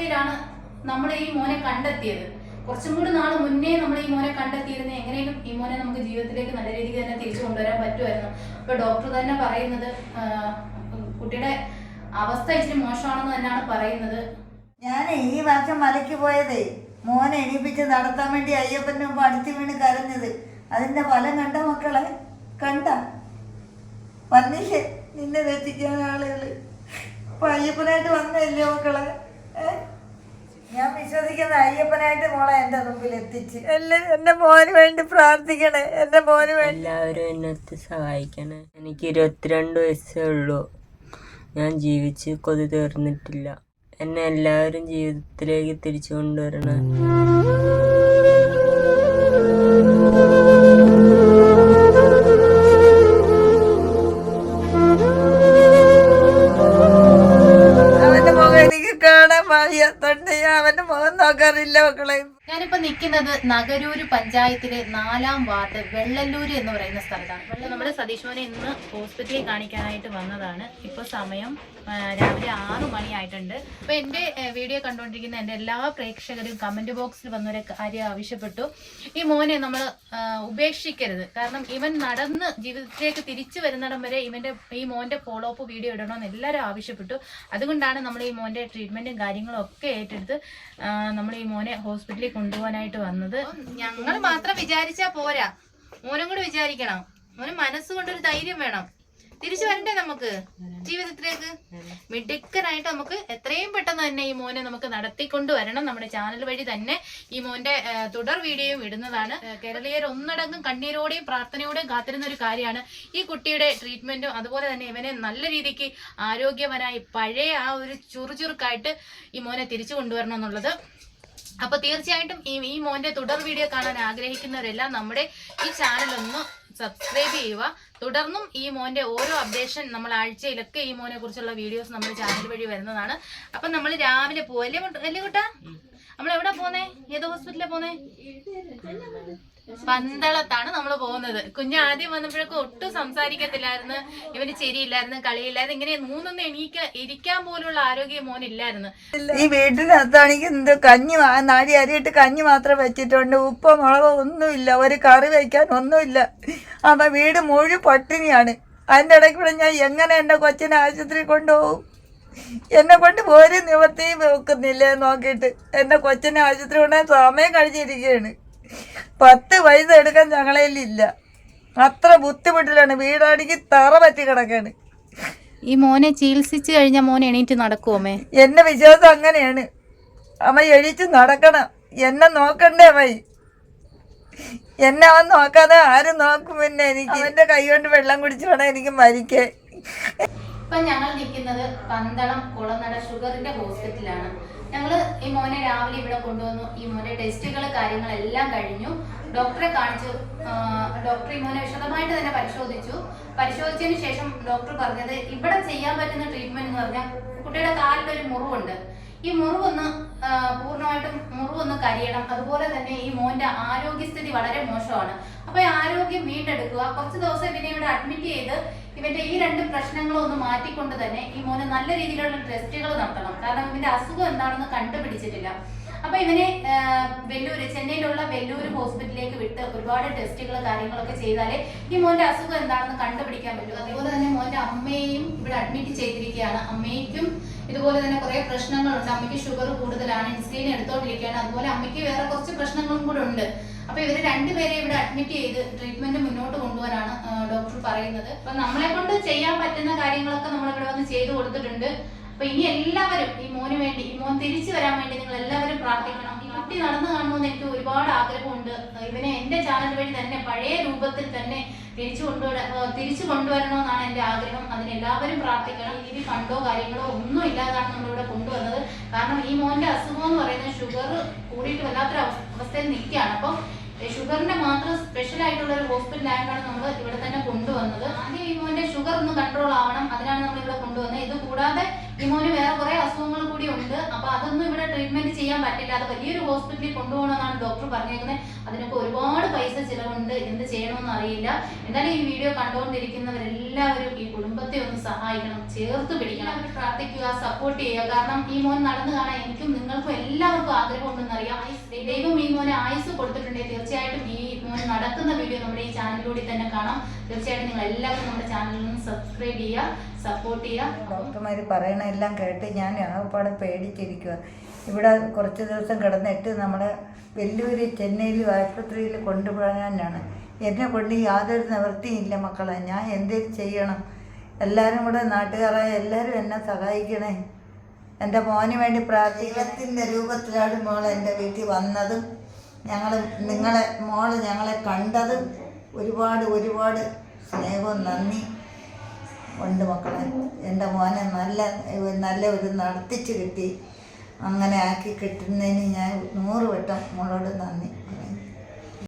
അവസ്ഥയിലാണ് നമ്മൾ ഈ മോനെ കണ്ടെത്തിയത്. കുറച്ചും കൂടി നാൾ മുന്നേ നമ്മൾ ഈ മോനെ കണ്ടെത്തിയിരുന്ന എങ്ങനെയും ഈ മോനെ നമുക്ക് ജീവിതത്തിലേക്ക് നല്ല രീതിക്ക് തന്നെ തിരിച്ചു കൊണ്ടുവരാൻ പറ്റുമായിരുന്നു. അപ്പൊ ഡോക്ടർ തന്നെ പറയുന്നത് കുട്ടിയുടെ അവസ്ഥ ഇച്ചിരി മോശമാണെന്ന് തന്നെയാണ് പറയുന്നത്. ഞാൻ ഈ വർഷം മലയ്ക്ക് പോയതേ മോനെ എണീപ്പിച്ച് നടത്താൻ വേണ്ടി അയ്യപ്പന്റെ മുമ്പ് അടുത്ത് വീണ് കരഞ്ഞത്. അതിന്റെ ഫലം കണ്ട മക്കളെ കണ്ട. വന്നില്ലേ നിന്നെ രക്ഷിക്കാൻ ആളുകൾ അപ്പൊ അയ്യപ്പനായിട്ട് വന്നല്ലേ മക്കളെ? ഏ? ഞാൻ വിശ്വസിക്കുന്ന അയ്യപ്പനായിട്ട് മോളെ എന്റെ മുമ്പിൽ എത്തിച്ച്. എന്റെ മോന് വേണ്ടി പ്രാർത്ഥിക്കണേ എന്റെ മോന് വേണ്ടി. എല്ലാവരും എന്നെ സഹായിക്കണേ. എനിക്ക് ഇരുപത്തിരണ്ട് വയസ്സേ ഉള്ളൂ. ഞാൻ ജീവിച്ച് കൊതി തീർന്നിട്ടില്ല. എന്നെ എല്ലാവരും ജീവിതത്തിലേക്ക് തിരിച്ചു കൊണ്ടുവരണേ. നിൽക്കുന്നത് നഗരൂര് പഞ്ചായത്തിലെ നാലാം വാർഡ് വെള്ളല്ലൂര് എന്ന് പറയുന്ന സ്ഥലത്താണ്. നമ്മുടെ സതീഷ് മോനെ ഇന്ന് ഹോസ്പിറ്റലിൽ കാണിക്കാനായിട്ട് വന്നതാണ്. ഇപ്പൊ സമയം രാവിലെ ആറു മണിയായിട്ടുണ്ട്. അപ്പൊ എന്റെ വീഡിയോ കണ്ടുകൊണ്ടിരിക്കുന്ന എന്റെ എല്ലാ പ്രേക്ഷകരും കമന്റ് ബോക്സിൽ വന്നൊരു കാര്യം ആവശ്യപ്പെട്ടു. ഈ മോനെ നമ്മൾ ഉപേക്ഷിക്കരുത്. കാരണം ഇവൻ നടന്ന് ജീവിതത്തിലേക്ക് തിരിച്ചു വരുന്നിടം വരെ ഇവന്റെ ഈ മോന്റെ ഫോളോ അപ്പ് വീഡിയോ ഇടണമെന്ന് എല്ലാവരും ആവശ്യപ്പെട്ടു. അതുകൊണ്ടാണ് നമ്മൾ ഈ മോന്റെ ട്രീറ്റ്മെന്റും കാര്യങ്ങളും ഒക്കെ ഏറ്റെടുത്ത് നമ്മൾ ഈ മോനെ ഹോസ്പിറ്റലിൽ കൊണ്ടുപോകാനായിട്ട് വന്നത്. ഞങ്ങൾ മാത്രം വിചാരിച്ചാ പോരാ. മോനും കൂടി വിചാരിക്കണം. മോന് മനസ്സുകൊണ്ടൊരു ധൈര്യം വേണം. തിരിച്ചു വരണ്ടേ നമുക്ക്? ജീവിതത്തിലേക്ക്? മിടുക്കനായിട്ട് നമുക്ക് എത്രയും പെട്ടെന്ന് തന്നെ ഈ മോനെ നമുക്ക് നടത്തിക്കൊണ്ട് വരണം. നമ്മുടെ ചാനൽ വഴി തന്നെ ഈ മോന്റെ തുടർ വീഡിയോയും ഇടുന്നതാണ്. കേരളീയർ ഒന്നടങ്കം കണ്ണീരോടെയും പ്രാർത്ഥനയോടെയും കാത്തിരുന്ന ഒരു കാര്യമാണ്. ഈ കുട്ടിയുടെ ട്രീറ്റ്മെന്റും അതുപോലെ തന്നെ ഇവനെ നല്ല രീതിക്ക് ആരോഗ്യവനായി പഴയ ആ ഒരു ചുറുചുറുക്കായിട്ട് ഈ മോനെ തിരിച്ചു കൊണ്ടുവരണം എന്നുള്ളത്. അപ്പൊ തീർച്ചയായിട്ടും ഈ ഈ മോന്റെ തുടർ വീഡിയോ കാണാൻ ആഗ്രഹിക്കുന്നവരെല്ലാം നമ്മുടെ ഈ ചാനൽ ഒന്ന് സബ്സ്ക്രൈബ് ചെയ്യുക. തുടർന്നും ഈ മോന്റെ ഓരോ അപ്ഡേഷൻ നമ്മൾ ആഴ്ചയിലൊക്കെ ഈ മോനെ കുറിച്ചുള്ള വീഡിയോസ് നമ്മുടെ ചാനൽ വഴി വരുന്നതാണ്. അപ്പൊ നമ്മൾ രാവിലെ പോവും അല്ലേ അല്ലേ കുട്ടാ നമ്മൾ എവിടെ പോന്നേ? ഏത് ഹോസ്പിറ്റലിലെ പോന്നേ? പന്തളത്താണ് നമ്മൾ പോകുന്നത്. കുഞ്ഞ് ആദ്യം വന്നപ്പോഴൊക്കെ ഒട്ടും സംസാരിക്കത്തില്ലായിരുന്നു. ഇവന് ചിരിയില്ലായിരുന്നു കളിയില്ലായിരുന്നു. ഇങ്ങനെ മൂന്നൊന്നും എണീക്ക ഇരിക്കാൻ പോലുള്ള ആരോഗ്യം മോനില്ലായിരുന്നു ഈ വീട്ടിനകത്താണെങ്കിൽ എന്ത് കഞ്ഞി നാഴി അരിയിട്ട് കഞ്ഞി മാത്രം വെച്ചിട്ടുണ്ട്. ഉപ്പ് മുളക് ഒന്നുമില്ല. ഒരു കറി വയ്ക്കാൻ ഒന്നുമില്ല. അപ്പൊ വീട് മുഴുവൻ പട്ടിണിയാണ്. അതിന്റെ ഇടയ്ക്ക് കൂടെ ഞാൻ എങ്ങനെ എന്റെ കൊച്ചിനെ ആശുപത്രി കൊണ്ടുപോകും? എന്നെ കൊണ്ട് ഒരു നിവർത്തിയും വെക്കുന്നില്ല നോക്കിയിട്ട്. എന്റെ കൊച്ചിനെ ആശുപത്രി കൊണ്ടുപോകാൻ സമയം കഴിച്ചിരിക്കുകയാണ്. പത്ത് പൈസ എടുക്കാൻ ഞങ്ങളതിലില്ല അത്ര ബുദ്ധിമുട്ടിലാണ് വീടാണെങ്കിൽ തറ പറ്റി കിടക്കാണ്. ഈ മോനെ ചികിത്സിച്ച് കഴിഞ്ഞ മോനെ എണീറ്റ് നടക്കുമോ എന്റെ വിശ്വാസം അങ്ങനെയാണ്. അമ്മ എഴുതിച്ച് നടക്കണം. എന്നെ നോക്കണ്ടേ അമ്മ? എന്നെ അവൻ നോക്കാതെ ആരും നോക്കും പിന്നെ എനിക്ക്. അവന്റെ കൈ കൊണ്ട് വെള്ളം കുടിച്ചു വേണം എനിക്ക് മരിക്കേ ഇപ്പൊ ഞങ്ങൾ നിൽക്കുന്നത് പന്തളം കുളനട ഷുഗറിന്റെ ഹോസ്പിറ്റലാണ്. ഞങ്ങൾ ഈ മോനെ രാവിലെ ഇവിടെ കൊണ്ടുവന്നു. ഈ മോനെ ടെസ്റ്റുകൾ കാര്യങ്ങളെല്ലാം കഴിഞ്ഞു. ഡോക്ടറെ കാണിച്ചു. ഡോക്ടർ ഈ മോനെ വിശദമായിട്ട് തന്നെ പരിശോധിച്ചു. പരിശോധിച്ചതിന് ശേഷം ഡോക്ടർ പറഞ്ഞത് ഇവിടെ ചെയ്യാൻ പറ്റുന്ന ട്രീറ്റ്മെന്റ് എന്ന് പറഞ്ഞാൽ കുട്ടിയുടെ കാലിലൊരു മുറിവുണ്ട്. ഈ മുറിവൊന്ന് പൂർണമായിട്ടും മുറിവൊന്ന് കരിയണം. അതുപോലെ തന്നെ ഈ മോന്റെ ആരോഗ്യസ്ഥിതി വളരെ മോശമാണ്. അപ്പൊ ആരോഗ്യം വീണ്ടെടുക്കുക. കുറച്ച് ദിവസം പിന്നെ ഇവിടെ അഡ്മിറ്റ് ചെയ്ത് ഇവന്റെ ഈ രണ്ട് പ്രശ്നങ്ങളും ഒന്ന് മാറ്റിക്കൊണ്ട് തന്നെ ഈ മോനെ നല്ല രീതിയിലുള്ള ടെസ്റ്റുകൾ നടത്തണം. കാരണം ഇവന്റെ അസുഖം എന്താണെന്ന് കണ്ടുപിടിച്ചിട്ടില്ല. അപ്പൊ ഇവനെ വെല്ലൂര് ചെന്നൈയിലുള്ള വെല്ലൂര് ഹോസ്പിറ്റലിലേക്ക് വിട്ട് ഒരുപാട് ടെസ്റ്റുകൾ കാര്യങ്ങളൊക്കെ ചെയ്താലേ ഈ മോന്റെ അസുഖം എന്താണെന്ന് കണ്ടുപിടിക്കാൻ പറ്റും. അതുപോലെ തന്നെ മോന്റെ അമ്മയെയും ഇവിടെ അഡ്മിറ്റ് ചെയ്തിരിക്കുകയാണ്. അമ്മയ്ക്കും ഇതുപോലെ തന്നെ കുറെ പ്രശ്നങ്ങളുണ്ട്. അമ്മയ്ക്ക് ഷുഗർ കൂടുതലാണ് ഇൻസുലിൻ എടുത്തോണ്ടിരിക്കുകയാണ്. അതുപോലെ അമ്മയ്ക്ക് വേറെ കുറച്ച് പ്രശ്നങ്ങളും കൂടെ ഉണ്ട്. അപ്പൊ ഇവർ രണ്ടുപേരെ ഇവിടെ അഡ്മിറ്റ് ചെയ്ത് ട്രീറ്റ്മെന്റ് മുന്നോട്ട് കൊണ്ടുപോകാനാണ് ഡോക്ടർ പറയുന്നത്. അപ്പൊ നമ്മളെ കൊണ്ട് ചെയ്യാൻ പറ്റുന്ന കാര്യങ്ങളൊക്കെ നമ്മൾ ഇവിടെ വന്ന് ചെയ്തു കൊടുത്തിട്ടുണ്ട്. അപ്പൊ ഇനി എല്ലാവരും ഈ മോന് വേണ്ടി ഈ മോൻ തിരിച്ചു വരാൻ വേണ്ടി നിങ്ങൾ എല്ലാവരും പ്രാർത്ഥിക്കണം. കുട്ടി നടന്നു കാണണമെന്ന് എനിക്ക് ഒരുപാട് ആഗ്രഹമുണ്ട്. ഇവനെ എന്റെ ചാനൽ വഴി തന്നെ പഴയ രൂപത്തിൽ തന്നെ തിരിച്ചു കൊണ്ടുവരാ തിരിച്ചു കൊണ്ടുവരണമെന്നാണ് എന്റെ ആഗ്രഹം. അതിന് എല്ലാവരും പ്രാർത്ഥിക്കണം. രീതി ഫണ്ടോ കാര്യങ്ങളോ ഒന്നും ഇല്ലാതാണ് നമ്മളിവിടെ കൊണ്ടുവന്നത്. കാരണം ഈ മോന്റെ അസുഖം എന്ന് പറയുന്നത് ഷുഗർ കൂടിയിട്ട് വല്ലാത്തൊരു അവസ്ഥ- അവസ്ഥയിൽ നിൽക്കുകയാണ്. അപ്പം ഷുഗറിന്റെ മാത്രം സ്പെഷ്യൽ ആയിട്ടുള്ള ഒരു ഹോസ്പിറ്റൽ ആയിട്ടാണ് നമ്മൾ ഇവിടെ തന്നെ കൊണ്ടുവന്നത്. ആദ്യം ഈ മോന്റെ ഷുഗർ ഒന്ന് കൺട്രോൾ ആവണം. അതിനാണ് നമ്മൾ ഇവിടെ കൊണ്ടുവന്നത്. ഇത് കൂടാതെ ഈ മോന് വേറെ കുറെ അസുഖങ്ങൾ കൂടി ഉണ്ട്. അതൊന്നും ഇവിടെ ട്രീറ്റ്മെന്റ് ചെയ്യാൻ പറ്റില്ല. അത് വലിയൊരു ഹോസ്പിറ്റലിൽ കൊണ്ടുപോകണമെന്നാണ് ഡോക്ടർ പറഞ്ഞേക്കുന്നത് അതിനൊക്കെ ഒരുപാട് പൈസ ചിലവുണ്ട്. എന്ത് ചെയ്യണമെന്ന് അറിയില്ല. എന്തായാലും ഈ വീഡിയോ കണ്ടുകൊണ്ടിരിക്കുന്നവരെല്ലാവരും ഈ കുടുംബത്തെ ഒന്ന് സഹായിക്കണം. ചേർത്ത് പിടിക്കണം. അവർ പ്രാർത്ഥിക്കുക സപ്പോർട്ട് ചെയ്യുക. കാരണം ഈ മോൻ നടന്നു കാണാൻ എനിക്കും നിങ്ങൾക്കും എല്ലാവർക്കും ആഗ്രഹം ഉണ്ടെന്ന് അറിയാം. ദൈവം ഈ മോനെ ആയുസ് കൊടുത്തിട്ടുണ്ടെങ്കിൽ തീർച്ചയായിട്ടും ഈ മോൻ നടക്കുന്ന വീഡിയോ നമ്മുടെ ഈ ചാനലിലൂടെ തന്നെ കാണാം. തീർച്ചയായിട്ടും നിങ്ങൾ എല്ലാവരും നമ്മുടെ ചാനലിൽ നിന്ന് സബ്സ്ക്രൈബ് ചെയ്യുക. സപ്പോർട്ട് ചെയ്യുക ഡോക്ടർമാർ പറയണ എല്ലാം കേട്ട് ഞാൻ ആകപ്പാടെ പേടിച്ചിരിക്കുക ഇവിടെ കുറച്ച് ദിവസം കിടന്നിട്ട് നമ്മളെ വെല്ലൂര് ചെന്നൈയിൽ ആശുപത്രിയിൽ കൊണ്ടുപോകാനാണ്. എന്നെ കൊണ്ട് യാതൊരു നിവൃത്തിയില്ല മക്കളെ. ഞാൻ എന്ത് ചെയ്യണം? എല്ലാവരും കൂടെ നാട്ടുകാരായ എല്ലാവരും എന്നെ സഹായിക്കണേ. എന്റെ മോന് വേണ്ടി പ്രാർത്ഥിക്കത്തിന്റെ രൂപത്തിലാണ് മോൾ എന്റെ വീട്ടിൽ വന്നതും. ഞങ്ങൾ നിങ്ങളെ മോൾ ഞങ്ങളെ കണ്ടതും. ഒരുപാട് ഒരുപാട് സ്നേഹവും നന്ദി. ഉണ്ട് മക്കളെ എന്റെ മോനെ നല്ല നല്ല ഒരു നടത്തിച്ച് കിട്ടി. അങ്ങനെ ആക്കി കിട്ടുന്നതിന് ഞാൻ നൂറ് വട്ടം മോളോട് നന്ദി.